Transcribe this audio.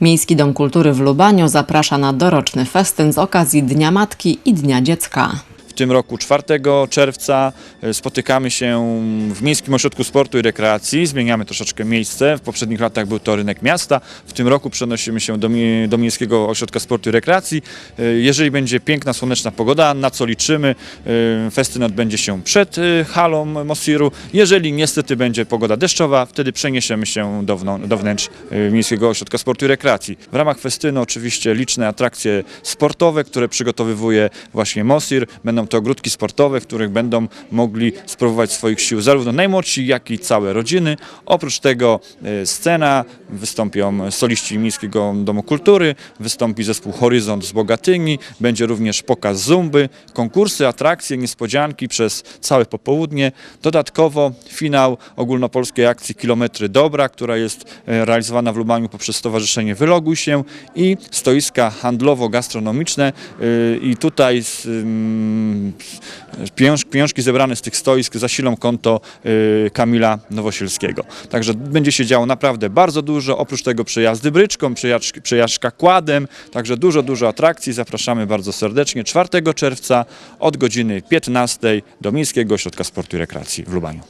Miejski Dom Kultury w Lubaniu zaprasza na doroczny festyn z okazji Dnia Matki i Dnia Dziecka. Tym roku 4 czerwca e, spotykamy się w Miejskim Ośrodku Sportu i Rekreacji. Zmieniamy troszeczkę miejsce. W poprzednich latach był to rynek miasta. W tym roku przenosimy się do, do Miejskiego Ośrodka Sportu i Rekreacji. E, Jeżeli będzie piękna, słoneczna pogoda, na co liczymy, e, festyn odbędzie się przed halą Mosiru. Jeżeli niestety będzie pogoda deszczowa, wtedy przeniesiemy się do, do wnętrz Miejskiego Ośrodka Sportu i Rekreacji. W ramach festynu oczywiście liczne atrakcje sportowe, które przygotowywuje właśnie Mosir. Będą to ogródki sportowe, w których będą mogli spróbować swoich sił zarówno najmłodsi, jak i całe rodziny. Oprócz tego e, scena, wystąpią soliści Miejskiego Domu Kultury, wystąpi zespół Horyzont z Bogatyni, będzie również pokaz zumby, konkursy, atrakcje, niespodzianki przez całe popołudnie. Dodatkowo finał ogólnopolskiej akcji Kilometry Dobra, która jest e, realizowana w Lubaniu poprzez Stowarzyszenie Wyloguj się i stoiska handlowo-gastronomiczne y, i tutaj pieniąż, pieniążki zebrane z tych stoisk zasilą konto y, Kamila Nowosielskiego. Także będzie się działo naprawdę bardzo dużo, oprócz tego przejazdy bryczką, przejażdżka, kładem, także dużo, dużo atrakcji. Zapraszamy bardzo serdecznie 4 czerwca od godziny 15 do Miejskiego Ośrodka Sportu i Rekreacji w Lubaniu.